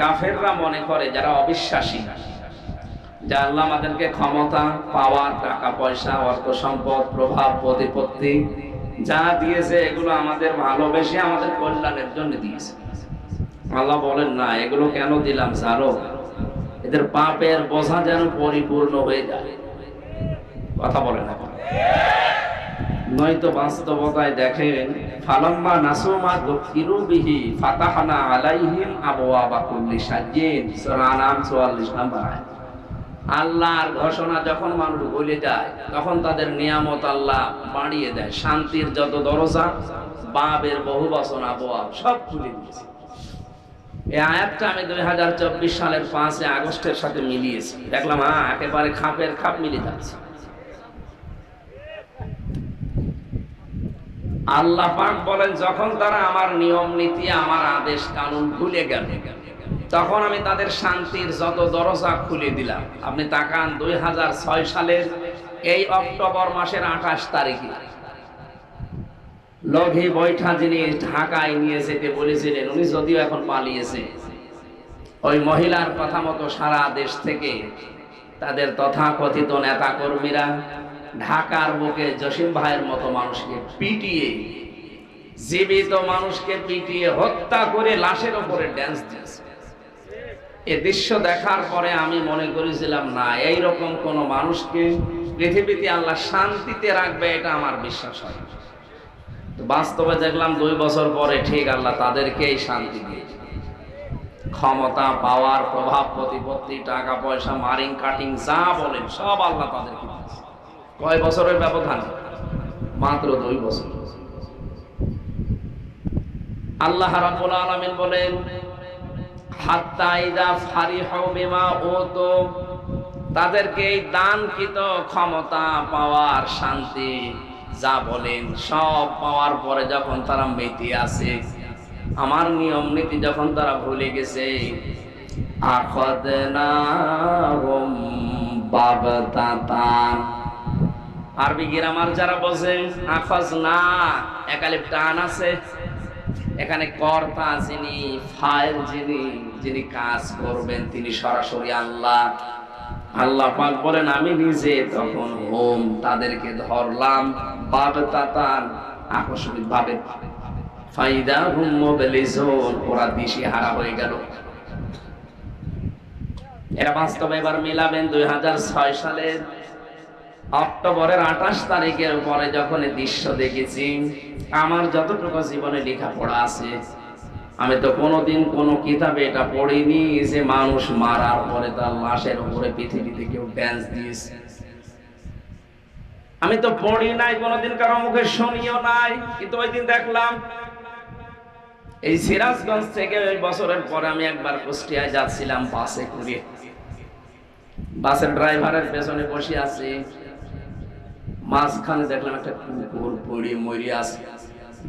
কাফেররা মনে করে যারা অবিশ্বাসী যে আল্লাহ আমাদেরকে ক্ষমতা পাওয়ার টাকা, পয়সা, অর্থ সম্পদ, প্রভাব, প্রতিপত্তি যা দিয়েছে, এগুলো আমাদের ভালোবেসে আমাদের কল্যাণের জন্য দিয়েছে। আল্লাহ বলেন, না, এগুলো কেন দিলাম জানো এদের পাপের বোঝা যেন পরিপূর্ণ হয়ে যায়। কথা বলেন না নয়তো বাস্তবতায় দেখেন, ফালাম্মা নাসুমা দুখিরু বিহি ফাতাহনা আলাইহিম আবওয়াবা কুল্লি সাজ্জিন সূরা আনাম 44 নাম্বার আয়াত। আল্লাহর ঘোষণা যখন মানুষ ভুলে যায়, তখন তাদের নিয়ামত আল্লাহ বাড়িয়ে দেয়। শান্তির যত দরজা বাবের বহু বচন আবহাওয়া সব খুলে দিয়েছে। এই আয়াতটা আমি দুই হাজার চব্বিশ সালের পাঁচে আগস্টের সাথে মিলিয়েছি। দেখলাম হ্যাঁ একেবারে খাপের খাপ মিলে যাচ্ছে। আল্লাহ পাক বলেন, যখন তারা আমার নিয়ম নীতি, আমার আদেশ কানুন ভুলে গেল, তখন আমি তাদের শান্তির যত দরজা খুলে দিলাম। আপনি তাকান, দুই হাজার ছয় সালের এই অক্টোবর মাসের আঠাশ তারিখে। লঘি বৈঠা যিনি ঢাকায় নিয়ে যেতে বলেছিলেন, উনি যদিও এখন পালিয়েছে, ওই মহিলার কথা মতো সারা দেশ থেকে তাদের তথাকথিত নেতা কর্মীরা ঢাকার বুকে জসিম ভাইয়ের মতো মানুষকে পিটিয়ে, জীবিত মানুষকে পিটিয়ে হত্যা করে লাশের ওপরে ড্যান্স দিয়েছে। এ দৃশ্য দেখার পরে আমি মনে করেছিলাম, না এই রকম কোন মানুষকে পৃথিবীতে আল্লাহ শান্তিতে রাখবে, এটা আমার বিশ্বাস হয়। বাস্তবে দেখলাম দুই বছর পরে ঠিক আল্লাহ তাদেরকেই শান্তি দিয়েছে ক্ষমতা, পাওয়ার, প্রভাব, প্রতিপত্তি, টাকা পয়সা, মারিং, কাটিং, যা বলেন, সব আল্লাহ তাদেরকে দিয়েছে কয় বছরের ব্যবধান? মাত্র দুই বছর। আল্লাহ রাব্বুল আলামিন বলেন, হাত্তা ইদা ফারিহু বিমা উতু তাদেরকে এই দানকৃত ক্ষমতা, পাওয়ার শান্তি যা বলেন, সব পাওয়ার পরে যখন তারা মেতে আছে আমার নিয়ম নীতি যখন তারা ভুলে গেছে আখদনাহুম বাগতাতান আরবি গ্রামার যারা বোঝে আখজ না, একালিপ টান আছে। এখানে কর্তা যিনি ফাইল যিনি যিনি কাজ করবেন, তিনি সরাসরি আল্লাহ। আল্লাহ পাক বলেন, আমি নিজে তখন হোম তাদেরকে ধরলাম বাবতাতান আকস্মিক ভাবে। ফাইদা হুম মোবিলিজুন ওরা দিশি হারা হয়ে গেল। এরা বাস্তবে এবার মিলাবেন দুই সালের অক্টোবরের আঠাশ তারিখের পরে যখন দৃশ্য দেখেছি, আমার যতটুকু জীবনে লেখাপড়া আছে, আমি তো কোনোদিন কোনো কিতাবে এটা পড়িনি যে মানুষ মারার পরে তার লাশের উপরে পৃথিবীতে কেউ ড্যান্স দিয়েছে। আমি তো পড়ি নাই, কোনোদিন কারও মুখে শুনিও নাই, কিন্তু ওই দিন দেখলাম, এই সিরাজগঞ্জ থেকে ওই বছরের পরে আমি একবার কুষ্টিয়ায় যাচ্ছিলাম বাসে করে। বাসের ড্রাইভারের পেছনে বসে আছি। মাঝখানে দেখলাম একটা কুকুর পড়ে মরে আছে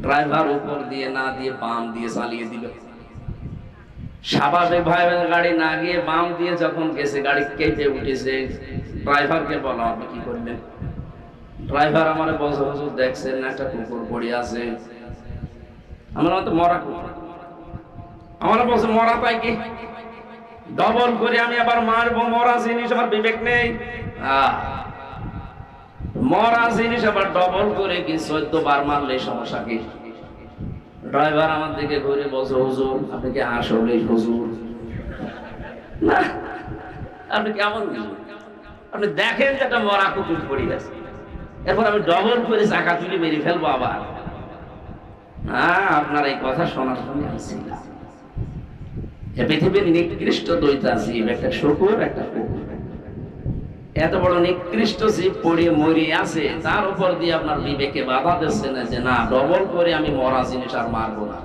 ড্রাইভার উপর দিয়ে না দিয়ে বাম দিয়ে চালিয়ে দিল। স্বাভাবিক ভাবে গাড়ি না গিয়ে বাম দিয়ে যখন গেছে, গাড়ি কেটে উঠেছে। ড্রাইভারকে বলা, আপনি কি করলেন? ড্রাইভার আমার বছর বছর দেখছেন একটা কুকুর পড়ে আছে। আমার মতো মরা কুকুর। আমার বলছে, মরা পাই কি? ডবল করে আমি আবার মারবো, মরা জিনিস, আমার বিবেক নেই। আহ মরা জিনিস আবার ডবল করে কি চোদ্দ বার মারলে সমস্যা কি? ড্রাইভার আমার দিকে ঘুরে বসে হুজুর, আপনি কি আসলে হুজুর? না, আপনি কেমন আপনি দেখেন যে একটা মরা কুকুর পড়ে গেছে। এরপর আমি ডবল করে চাকা তুলে মেরে ফেলব আবার। হ্যাঁ আপনার এই কথা শোনার জন্য আসছিলাম পৃথিবীর নিকৃষ্ট দৈতা জীব একটা শুকুর একটা কুকুর। এত বড় নিকৃষ্ট জীব পড়িয়ে মরিয়ে আছে, তার উপর দিয়ে আপনার বিবেকে বাধা দিচ্ছে না যে না, ডবল করে আমি মরা জিনিস আর মারবো না।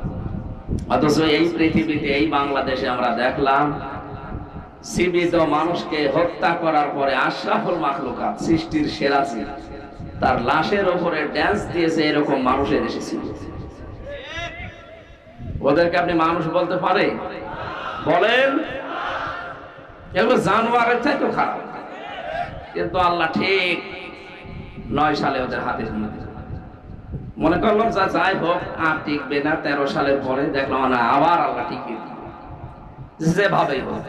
অথচ এই পৃথিবীতে, এই বাংলাদেশে আমরা দেখলাম, জীবিত মানুষকে হত্যা করার পরে আশরাফুল মাখলুকাত, সৃষ্টির সেরা ছিল তার লাশের উপরে ড্যান্স দিয়েছে এরকম মানুষের এসেছিল। ওদেরকে আপনি মানুষ বলতে পারে? বলেন? এগুলো জানোয়ারের চাইতে খারাপ। কিন্তু আল্লাহ ঠিক নয় সালে ওদের হাতে মনে করলাম যা যাই হোক, আর টিকবে না। তেরো সালের পরে দেখলাম, না, আবার আল্লাহ টিকিয়ে যেভাবেই হোক।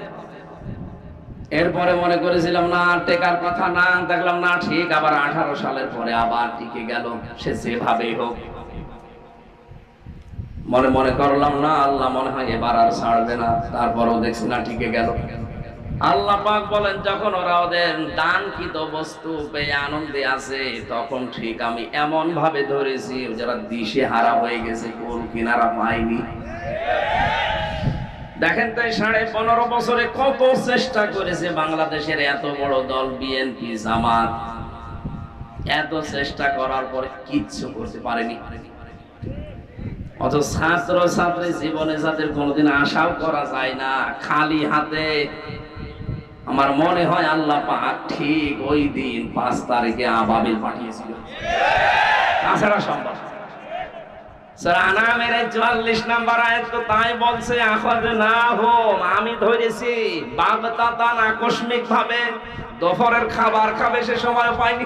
এরপরে মনে করেছিলাম, না টেকার কথা না। দেখলাম, না, ঠিক আবার আঠারো সালের পরে আবার টিকে গেল। সে যেভাবেই হোক। মনে মনে করলাম, না, আল্লাহ মনে হয় এবার আর ছাড়বে না। তারপরও দেখছি, না, টিকে গেল। আল্লাহ পাক বলেন, যখন ওরা ওদের দানকৃত বস্তু পেয়ে আনন্দে আছে তখন ঠিক আমি এমন ভাবে ধরেছি, যারা দিশে হারা হয়ে গেছে কোন কিনারা পায়নি। দেখেন তাই সাড়ে পনেরো বছরে কত চেষ্টা করেছে বাংলাদেশের এত বড় দল বিএনপি জামাত। এত চেষ্টা করার পরে কিচ্ছু করতে পারেনি। অত ছাত্র ছাত্রী জীবনে যাদের কোনোদিন আশাও করা যায় না, খালি হাতে আমার মনে হয় আল্লাহ ঠিক ওই দিন পাঁচ তারিখে আবাবিল পাঠিয়েছিল। তাছাড়া সম্ভব। নাম্বার তো তাই বলছে না হোম আমি ধরেছি খাবার খাবে সে সময় পাইনি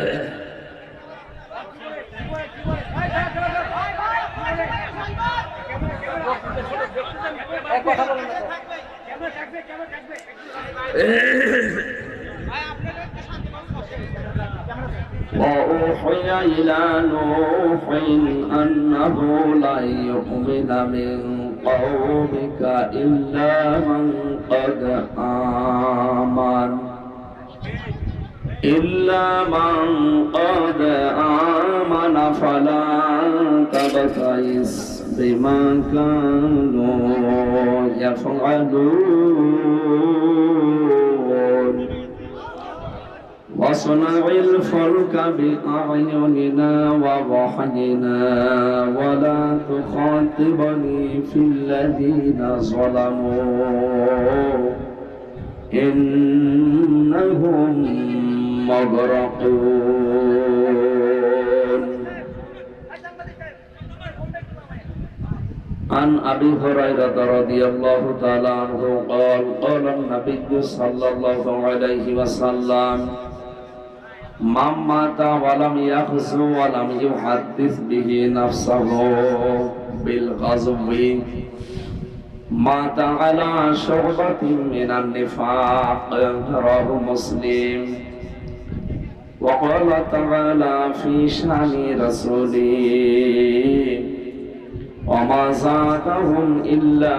وأوحي إلى نوح أنه لن يؤمن من قومك إلا من قد آمن إلا من قد آمن فلا تبتئس بما كانوا يفعلون واصنع الفلك بأعيننا ووحينا ولا تخاطبني في الذين ظلموا. إنهم مغرقون. عن أبي هريرة رضي الله تعالى عنه قال قال النبي صلى الله عليه وسلم من مات ولم يغزو ولم يحدث به نفسه بالغزو مات على شعبة من النفاق رواه مسلم وقال تعالى في شان رسوله وما زادهم إلا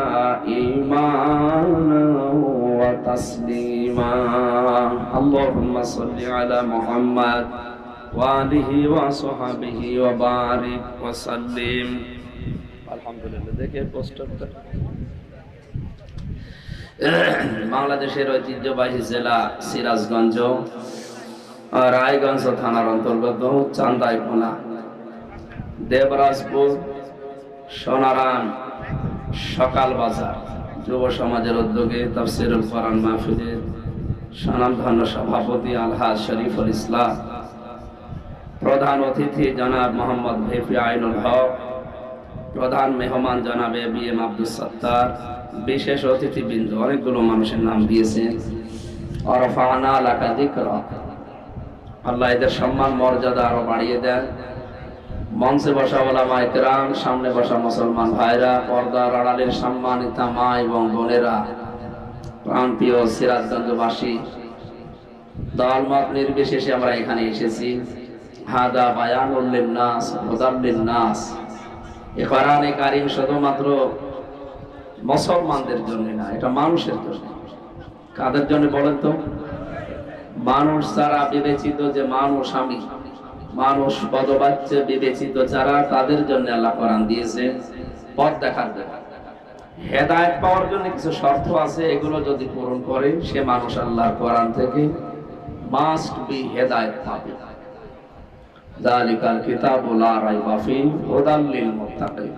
إيمانا وتسليما اللهم صل على محمد وآله وصحبه وبارك وسلم الحمد لله দেখে পোস্টারটা বাংলাদেশের ঐতিহ্যবাহী জেলা সিরাজগঞ্জ রায়গঞ্জ থানার অন্তর্গত চান্দাইপোনা দেবরাজপুর সোনারাম সকাল বাজার। যুব সমাজের উদ্যোগে তফসিরুল কোরআন মাহফিলের স্বনামধন্য সভাপতি আলহাজ শরীফুল ইসলাম। প্রধান অতিথি জনাব মোহাম্মদ ভেফি আইনুল হক, প্রধান মেহমান জনাবে বি এম আব্দুল সত্তার, বিশেষ অতিথিবৃন্দ, অনেকগুলো মানুষের নাম দিয়েছেন। অরফানা আল্লাহ এদের সম্মান মর্যাদা আরও বাড়িয়ে দেন। মঞ্চে বসা ওলামা একরাম সামনে বসা মুসলমান ভাইরা, পর্দার আড়ালের সম্মানিতা মা এবং বোনেরা প্রান্তীয় সিরাজগঞ্জবাসী, দলমত নির্বিশেষে আমরা এখানে এসেছি। হাদা বায়ানুল নাস হুদাল্লিন নাস এ কোরআনে কারিম শুধুমাত্র মুসলমানদের জন্য না, এটা মানুষের জন্য। কাদের জন্য বলেন তো? মানুষ যারা বিবেচিত যে মানুষ আমি মানুষ পদবাচ্য বিবেচিত যারা, তাদের জন্য আল্লাহ কোরআন দিয়েছে। পথ দেখার জন্য। হেদায়ত পাওয়ার জন্য কিছু শর্ত আছে, এগুলো যদি পূরণ করে, সে মানুষ আল্লাহর কোরআন থেকে মাস্ট বি হেদায়ত পাবে। জালিকাল কিতাবুল লা রাইবা ফি হুদাল লিল মুত্তাকিন।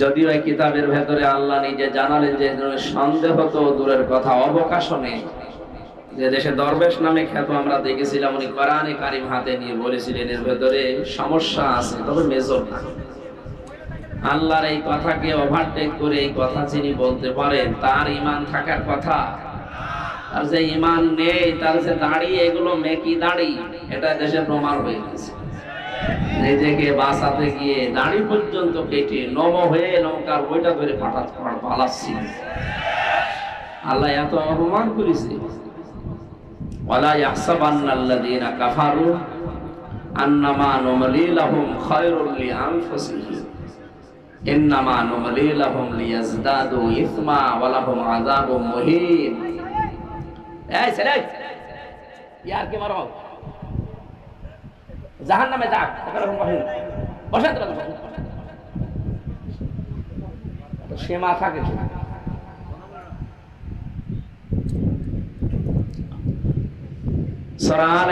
যদিও এই কিতাবের ভেতরে আল্লাহ নিজে জানালেন যে সন্দেহ তো দূরের কথা, অবকাশও নেই। যে দেশে দরবেশ নামে খ্যাত আমরা দেখেছিলাম, উনি কোরআনে কারিম হাতে নিয়ে বলেছিলেন, এর ভেতরে সমস্যা আছে, তবে মেজর না। আল্লাহর এই কথাকে ওভারটেক করে এই কথা যিনি বলতে পারেন, তার ইমান থাকার কথা। আর যে ইমান নেই, তার যে দাড়ি, এগুলো মেকি দাড়ি, এটা দেশে প্রমাণ হয়ে গেছে। নিজেকে বাঁচাতে গিয়ে দাড়ি পর্যন্ত কেটে নম হয়ে নৌকার বইটা ধরে পাঠা পালাচ্ছি আল্লাহ এত অপমান করেছে। ওয়ালা ইয়াহসাবান্না আল্লাযীনা কাফারু আন্নামা নুমলি লাহুম খায়রুল লিআনফুসিহিম। ইন্নামা নুমলি লাহুম লিয়াজদাদু ইসমা ওয়া লাহুম আযাবুম মুহিন। এই ছেলে, ইয়ার কি মারো জাহান নামে যাক ওখানে বসেন বসেন তো, বসেন। সে মা থাকে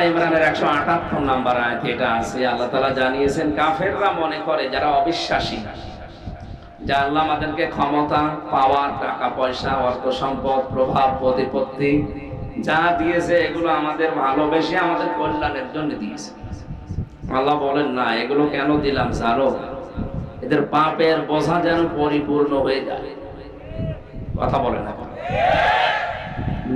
ইমরানের একশো আটাত্তর নাম্বার এটা আছে। আল্লাহ তালা জানিয়েছেন, কাফেররা মনে করে যারা অবিশ্বাসী আমাদেরকে ক্ষমতা, পাওয়ার, টাকা, পয়সা অর্থ সম্পদ প্রভাব, প্রতিপত্তি যা দিয়েছে, এগুলো আমাদের ভালোবেসে আমাদের কল্যাণের জন্য দিয়েছে। আল্লাহ বলেন, না, এগুলো কেন দিলাম জানো এদের পাপের বোঝা যেন পরিপূর্ণ হয়ে যায়। কথা বলে না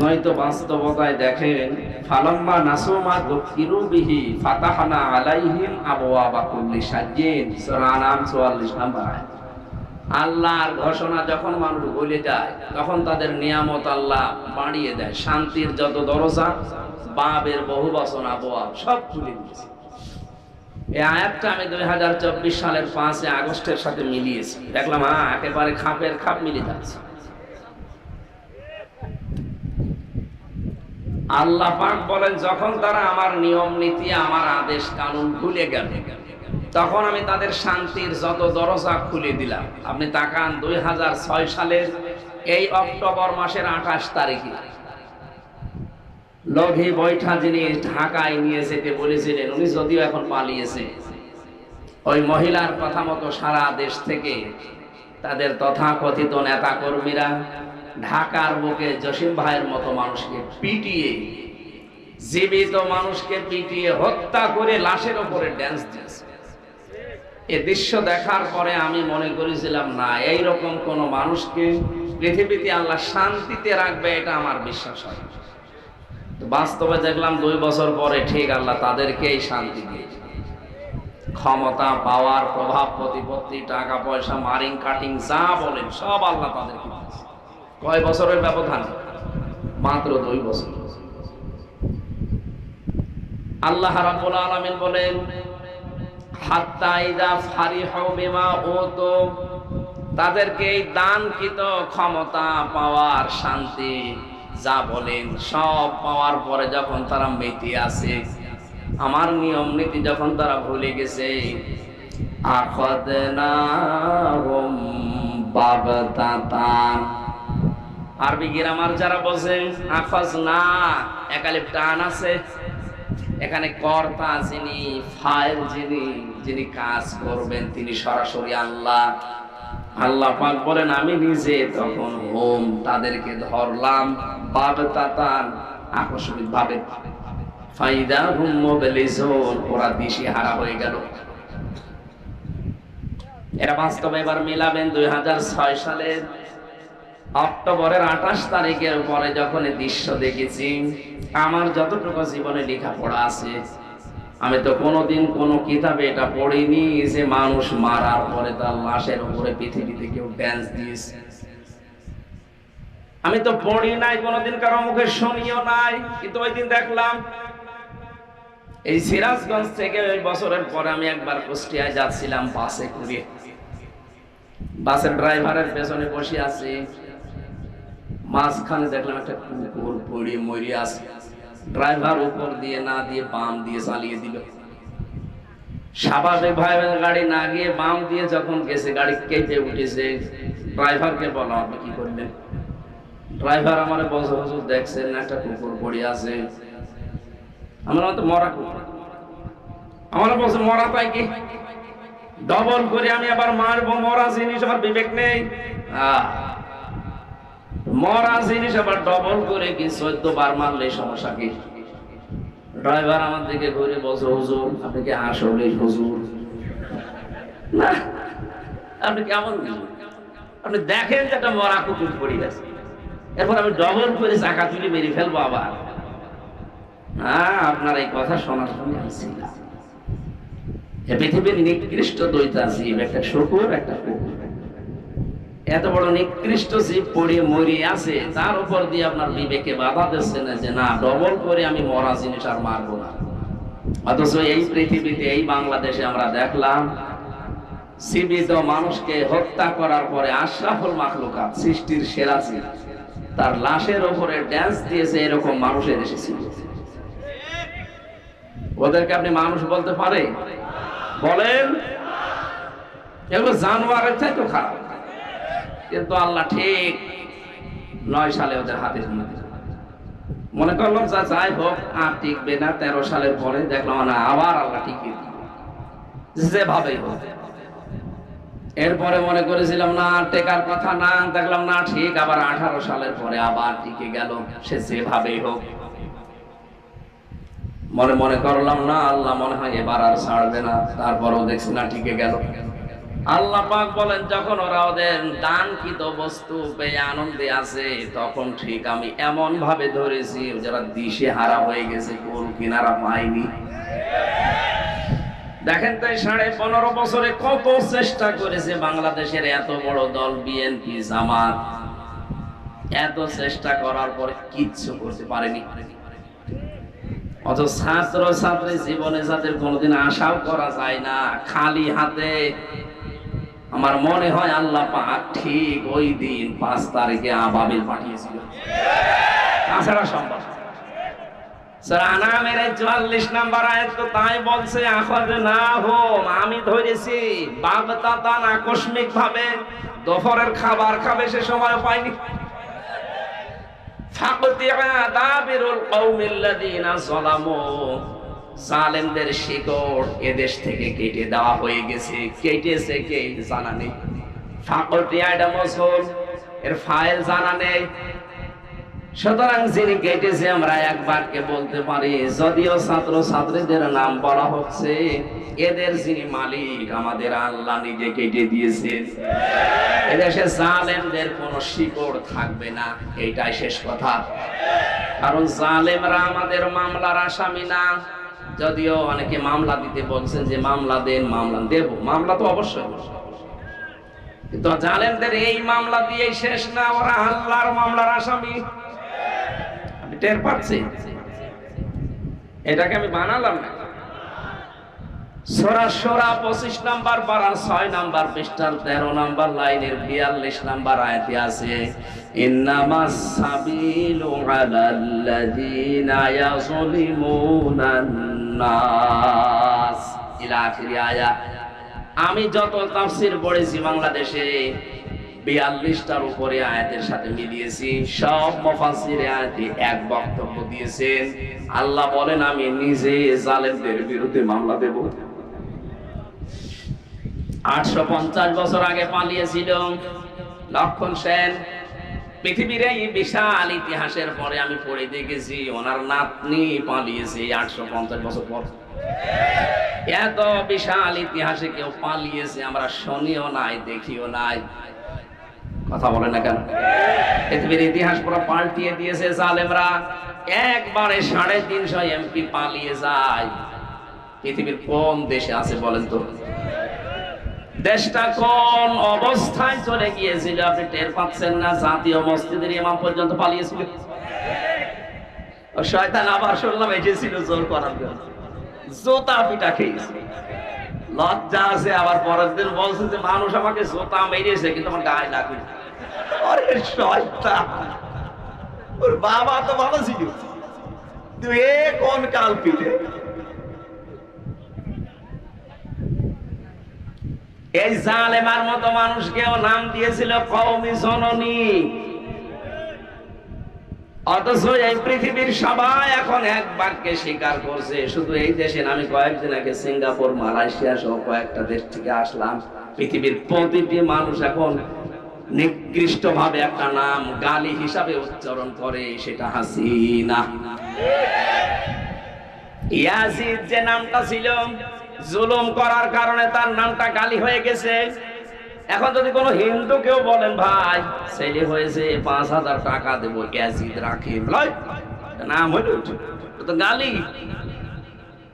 নয়তো বাস্তবতায় দেখেন, ফালাম্মা নাসুমা দুখিরু বিহি ফাতাহানা আলাইহিম আবওয়াবা কুল্লি সাজ্জিন সূরা আনাম 44 নাম্বার আয়াত। আল্লাহর ঘোষণা যখন মানুষ বলে যায়, তখন তাদের নিয়ামত আল্লাহ বাড়িয়ে দেয়। শান্তির যত দরজা বাবের বহু বচন আবহাওয়া সব খুলে দিয়েছে। এই আয়াতটা আমি দুই হাজার চব্বিশ সালের পাঁচে আগস্টের সাথে মিলিয়েছি। দেখলাম হ্যাঁ একেবারে খাপের খাপ মিলে যাচ্ছে। আল্লাহ পাক বলেন, যখন তারা আমার নিয়ম নীতি, আমার আদেশ কানুন ভুলে গেল, তখন আমি তাদের শান্তির যত দরজা খুলে দিলাম। আপনি তাকান, দুই হাজার ছয় সালের এই অক্টোবর মাসের আঠাশ তারিখে। লঘি বৈঠা যিনি ঢাকায় নিয়ে যেতে বলেছিলেন, উনি যদিও এখন পালিয়েছে, ওই মহিলার কথা মতো সারা দেশ থেকে তাদের তথাকথিত নেতা কর্মীরা ঢাকার বুকে জসিম ভাইয়ের মতো মানুষকে পিটিয়ে, জীবিত মানুষকে পিটিয়ে হত্যা করে লাশের ওপরে ড্যান্স দিয়েছে। এ দৃশ্য দেখার পরে আমি মনে করেছিলাম, না এই রকম কোন মানুষকে পৃথিবীতে আল্লাহ শান্তিতে রাখবে, এটা আমার বিশ্বাস হয়। বাস্তবে দেখলাম দুই বছর পরে ঠিক আল্লাহ তাদেরকেই শান্তি দিয়েছে ক্ষমতা, পাওয়ার, প্রভাব, প্রতিপত্তি, টাকা, পয়সা, মারিং, কাটিং, যা বলেন, সব আল্লাহ তাদেরকে দিয়েছে কয় বছরের ব্যবধান? মাত্র দুই বছর। আল্লাহ রাব্বুল আলামিন বলেন, হাত্তা ইদা ফারিহু বিমা উতু তাদেরকে এই দানকৃত ক্ষমতা, পাওয়ার শান্তি যা বলেন, সব পাওয়ার পরে যখন তারা মেতে আছে আমার নিয়ম নীতি যখন তারা ভুলে গেছে, আখদনাহুম বাগতাতান আরবি গ্রামার যারা বসে আখজ না, একালিপ টান আছে। এখানে কর্তা যিনি ফাইল যিনি যিনি কাজ করবেন, তিনি সরাসরি আল্লাহ। আল্লাহ পাক বলেন, আমি নিজে তখন হোম তাদেরকে ধরলাম বাবতাতান আকস্মিক ভাবে ফাইদা হুম মোবাইলিজুন ওরা দিশি হারা হয়ে গেল। এরা বাস্তবে এবার মিলাবেন দুই সালের অক্টোবরের আঠাশ তারিখের পরে যখন দৃশ্য দেখেছি, আমার যতটুকু জীবনে লেখাপড়া আছে, আমি তো কোনোদিন কোনো কিতাবে এটা পড়িনি যে মানুষ মারার পরে তার লাশের উপরে পৃথিবীতে কেউ ড্যান্স দিয়েছে। আমি তো পড়ি নাই, কোনোদিন কারও মুখে শুনিও নাই, কিন্তু ওই দিন দেখলাম, এই সিরাজগঞ্জ থেকে ওই বছরের পরে আমি একবার কুষ্টিয়ায় যাচ্ছিলাম বাসে করে। বাসের ড্রাইভারের পেছনে বসে আছি। মাঝখানে দেখলাম একটা কুকুর পড়ে মরে আছে ড্রাইভার উপর দিয়ে না দিয়ে বাম দিয়ে চালিয়ে দিল। স্বাভাবিক ভাবে গাড়ি না গিয়ে বাম দিয়ে যখন গেছে গাড়ি কেটে উঠেছে। ড্রাইভারকে বলো আপনি কি করলেন ড্রাইভার আমার বছর বছর দেখছেন একটা কুকুর পড়ে আছে। আমার তো মরা কুকুর। আমার বলছে মরা তাই কি? ডবল করে আমি আবার মারবো মরা জিনিস আমার বিবেক নেই। আহ, মরা জিনিস আবার ডবল করে কি চোদ্দ বার মারলে সমস্যা কি? ড্রাইভার আমার দিকে ঘুরে বসে হুজুর, আপনি কি আসলে হুজুর? না, আপনি কেমন আপনি দেখেন যে একটা মরা কুকুর পড়ে গেছে। এরপর আমি ডবল করে চাকা তুলে মেরে ফেলব আবার। হ্যাঁ আপনার এই কথা শোনার জন্য আমি পৃথিবীর নিকৃষ্ট দৈতা জীব একটা শুকুর একটা কুকুর। এত বড় নিকৃষ্ট জীব পড়ে মরে আছে, তার উপর দিয়ে আপনার বিবেকে বাধা দিচ্ছে না যে না ডবল করে আমি মরা জিনিস আর মারবো না। অথচ এই পৃথিবীতে, এই বাংলাদেশে আমরা দেখলাম, জীবিত মানুষকে হত্যা করার পরে আশরাফুল মাখলুকাত, সৃষ্টির সেরা জীব, তার লাশের উপরে ড্যান্স দিয়েছে এরকম মানুষের এসেছিল। ওদেরকে আপনি মানুষ বলতে পারে? বলেন? এগুলো জানোয়ারের চাই তো খারাপ। কিন্তু আল্লাহ ঠিক নয় সালে ওদের হাতে মনে করলাম যা যাই হোক, আর টিকবে না, তেরো সালের পরে দেখলাম, না, আবার আল্লাহ টিকিয়ে যেভাবেই হোক। এরপরে মনে করেছিলাম, না, টেকার কথা না, দেখলাম, না, ঠিক, আবার আঠারো সালের পরে আবার টিকে গেল। সে যেভাবেই হোক। মনে মনে করলাম, না, আল্লাহ মনে হয় এবার আর ছাড়বে না। তারপরও দেখছি না, টিকে গেল। আল্লাহ পাক বলেন, যখন ওরা ওদের দানকৃত বস্তু পেয়ে আনন্দে আছে তখন ঠিক আমি এমন ভাবে ধরেছি, যারা দিশে হারা হয়ে গেছে কোন কিনারা পায়নি। দেখেন তাই সাড়ে পনেরো বছরে কত চেষ্টা করেছে বাংলাদেশের এত বড় দল বিএনপি জামাত। এত চেষ্টা করার পরে কিচ্ছু করতে পারেনি। অথচ ছাত্র ছাত্রী জীবনে যাদের কোনোদিন আশাও করা যায় না, খালি হাতে আমার মনে হয় আল্লাহ পাক ঠিক ওই দিন পাঁচ তারিখে আবাবিল পাঠিয়েছিল। তাছাড়া সম্ভব। নাম্বার তাই বলছে না আমি ধরেছি আকস্মিক ভাবে খাবার খাবে সে সময় পাইনি জালেমদের শিকড় এদেশ থেকে কেটে দেওয়া হয়ে গেছে। কেটেছে কে? জানা নেই। ফাকতিয়া এটা মজহুর এর ফাইল জানা নেই। সুতরাং যিনি কেটেছে, আমরা একবারকে বলতে পারি, যদিও ছাত্র ছাত্রীদের নাম বলা হচ্ছে, এদের যিনি মালিক, আমাদের আল্লাহ নিজে কেটে দিয়েছেন। এদেশে জালেমদের কোন শিকড় থাকবে না, এইটাই শেষ কথা। কারণ জালেমরা আমাদের মামলার আসামি না। যদিও অনেকে মামলা দিতে বলছেন যে মামলা দেন, মামলা দেব। মামলা তো অবশ্যই। কিন্তু জালেমদের এই মামলা দিয়ে শেষ না, ওরা আল্লাহর মামলার আসামি। আমি টের পাচ্ছি। এটাকে আমি বানালাম না। পঁচিশ ছয় নাম্বার তেরো নাম্বার লাইনের বিয়াল্লিশ আছে আমি যত তাফসীর পড়েছি বাংলাদেশে, বিয়াল্লিশটার উপরে আয়াতের সাথে মিলিয়েছি, সব মফাসির আয়াতে এক বক্তব্য দিয়েছেন। আল্লাহ বলেন, আমি নিজে জালেমদের বিরুদ্ধে মামলা দেব। আটশো পঞ্চাশ বছর আগে পালিয়েছিল। লক্ষণ সেন, পৃথিবীর এই বিশাল ইতিহাসের পরে আমি পড়ে দেখেছি, ওনার নাতনি পালিয়েছে আটশো পঞ্চাশ বছর পর। এত বিশাল ইতিহাসে কেউ পালিয়েছে, আমরা শুনিও নাই, দেখিও নাই। কথা বলে না কেন? পৃথিবীর ইতিহাস পুরো পাল্টিয়ে দিয়েছে জালেমরা। একবারে সাড়ে তিনশো এমপি পালিয়ে যায়। পৃথিবীর কোন দেশে আছে বলেন তো? দেশটা কোন অবস্থায় চলে গিয়েছিল আপনি টের পাচ্ছেন না? জাতীয় মসজিদের ইমাম পর্যন্ত পালিয়েছিল। শয়তান আবার শুনলাম এসেছিল জোর করার জন্য। জোতা পিটা খেয়েছে। লজ্জা আছে, আবার পরের দিন বলছে যে মানুষ আমাকে জোতা মেরেছে, কিন্তু আমার গায়ে লাগবে আরে শয়তান, ওর বাবা তো ভালো ছিল। তুই কোন কাল পিঠে এই জালেমার মতো মানুষকেও নাম দিয়েছিল কওমি জননী। অথচ এই পৃথিবীর সবাই এখন এক বাক্যে স্বীকার করছে, শুধু এই দেশে আমি কয়েকদিন আগে সিঙ্গাপুর, মালয়েশিয়া সহ কয়েকটা দেশ থেকে আসলাম। পৃথিবীর প্রতিটি মানুষ এখন নিকৃষ্ট ভাবে একটা নাম গালি হিসাবে উচ্চারণ করে, সেটা হাসিনা। ইয়াজিদ যে নামটা ছিল জুলুম করার কারণে তার নামটা গালি হয়ে গেছে। এখন যদি কোনো হিন্দু কেউ বলেন, ভাই, ছেলে হয়েছে, পাঁচ হাজার টাকা দেবো ইয়াজিদ রাখি। নাম হইল তো গালি।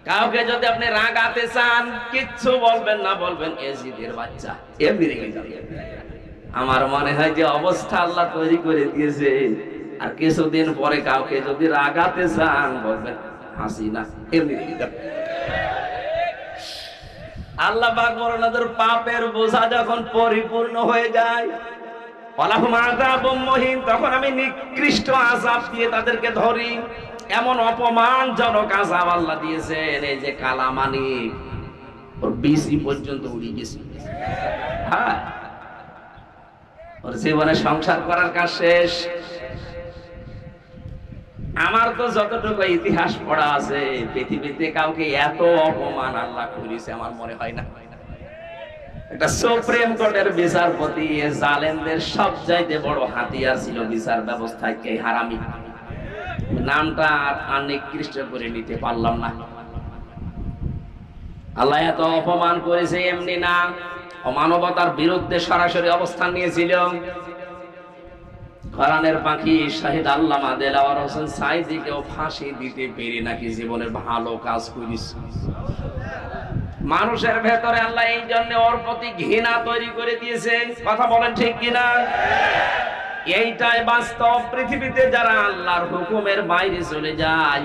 কাউকে যদি আপনি রাগাতে চান, কিচ্ছু বলবেন না, বলবেন এজিদের বাচ্চা। এমনি রেখে যাবে। আমার মনে হয় যে অবস্থা আল্লাহ তৈরি করে দিয়েছে। আর কিছুদিন পরে কাউকে যদি রাগাতে চান, বলবেন হাসি না এমনি রেখে যাবে। আল্লাহ পাক পাপের বোঝা যখন পরিপূর্ণ হয়ে যায় তখন আমি নিকৃষ্ট আযাব দিয়ে তাদেরকে ধরি। এমন অপমানজনক আযাব আল্লাহ দিয়েছেন, এই যে কালামানি। ওর বিসি পর্যন্ত উড়ে গেছে। হ্যাঁ ওর জীবনে সংসার করার কাজ শেষ। আমার তো যতটুকু ইতিহাস পড়া আছে, পৃথিবীতে কাউকে এত অপমান আল্লাহ করেছে আমার মনে হয় না। একটা সুপ্রিম কোর্টের বিচারপতি জালেমদের সব চাইতে বড় হাতিয়ার ছিল বিচার ব্যবস্থায় কে? হারামি। নামটা আর নিকৃষ্ট করে নিতে পারলাম না। আল্লাহ এত অপমান করেছে, এমনি না। অমানবতার বিরুদ্ধে সরাসরি অবস্থান নিয়েছিল। কোরআনের পাখি শাহিদ আল্লামা দেলাওয়ার হোসেন সাইদিকেও ফাঁসি দিতে পেরে নাকি জীবনের ভালো কাজ করিস। মানুষের ভেতরে আল্লাহ এই জন্য ওর প্রতি ঘৃণা তৈরি করে দিয়েছে। কথা বলেন ঠিক কিনা? এইটাই বাস্তব। পৃথিবীতে যারা আল্লাহর হুকুমের বাইরে চলে যায়,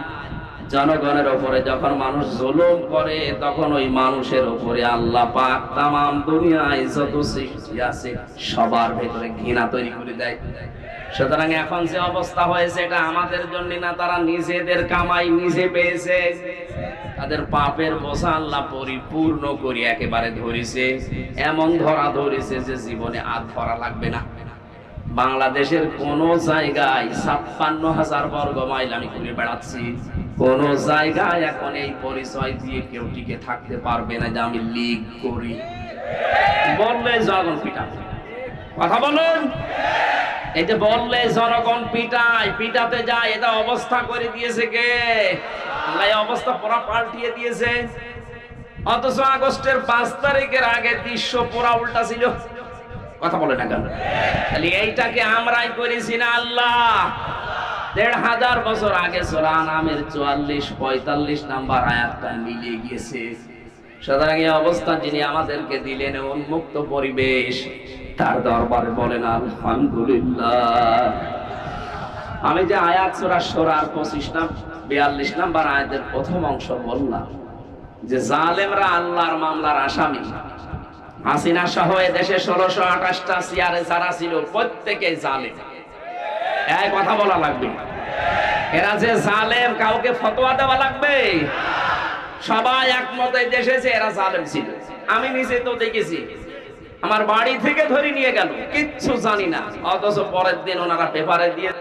জনগণের ওপরে যখন মানুষ জুলুম করে, তখন ওই মানুষের ওপরে আল্লাহ পাক তামাম দুনিয়ায় যত সৃষ্টি আছে, সবার ভেতরে ঘৃণা তৈরি করে দেয়। সুতরাং এখন যে অবস্থা হয়েছে, এটা আমাদের জন্য না, তারা নিজেদের কামাই নিজে পেয়েছে। তাদের পাপের বোঝা আল্লাহ পরিপূর্ণ করে একেবারে ধরেছে। এমন ধরা ধরেছে যে জীবনে আর ধরা লাগবে না। বাংলাদেশের কোন জায়গায় ছাপ্পান্ন হাজার বর্গ মাইল আমি ঘুরে বেড়াচ্ছি। কোন জায়গায় এখন এই পরিচয় দিয়ে কেউ টিকে থাকতে পারবে না যে আমি লিগ করি। বললে জনগণ পিটা কথা বলুন। এই যে বললে জনগণ পিটায়, পিটাতে যায়, এটা অবস্থা করে দিয়েছে কে? আল্লাহ অবস্থা পুরা পাল্টিয়ে দিয়েছে। অথচ আগস্টের পাঁচ তারিখের আগে দৃশ্য পুরা উল্টা ছিল। কথা বলে না কেন? এইটাকে আমরাই করেছি না আল্লাহ? দেড় হাজার বছর আগে সোরা নামের চুয়াল্লিশ, পঁয়তাল্লিশ নাম্বার আয়াতটা মিলিয়ে গিয়েছে। সুতরাং এই অবস্থা যিনি আমাদেরকে দিলেন উন্মুক্ত পরিবেশ। তার দরবারে বলেন, আলহামদুলিল্লাহ। আমি যে আয়াত সোরা সোরার পঁচিশ নাম, বিয়াল্লিশ নাম্বার আয়াতের প্রথম অংশ বললাম যে জালেমরা আল্লাহর মামলার আসামি। হাসিনা সহ দেশে আঠাশটা সিয়ারে যারা ছিল, প্রত্যেকে জালেম। এই কথা বলা লাগবে। এরা যে জালেম, কাউকে ফতোয়া দেওয়া লাগবে। সবাই একমত দেশে এরা জালেম ছিল। আমি নিজে তো দেখেছি। আমার বাড়ি থেকে ধরে নিয়ে গেল, কিচ্ছু জানি না। অথচ পরের দিন ওনারা পেপারে দিয়ে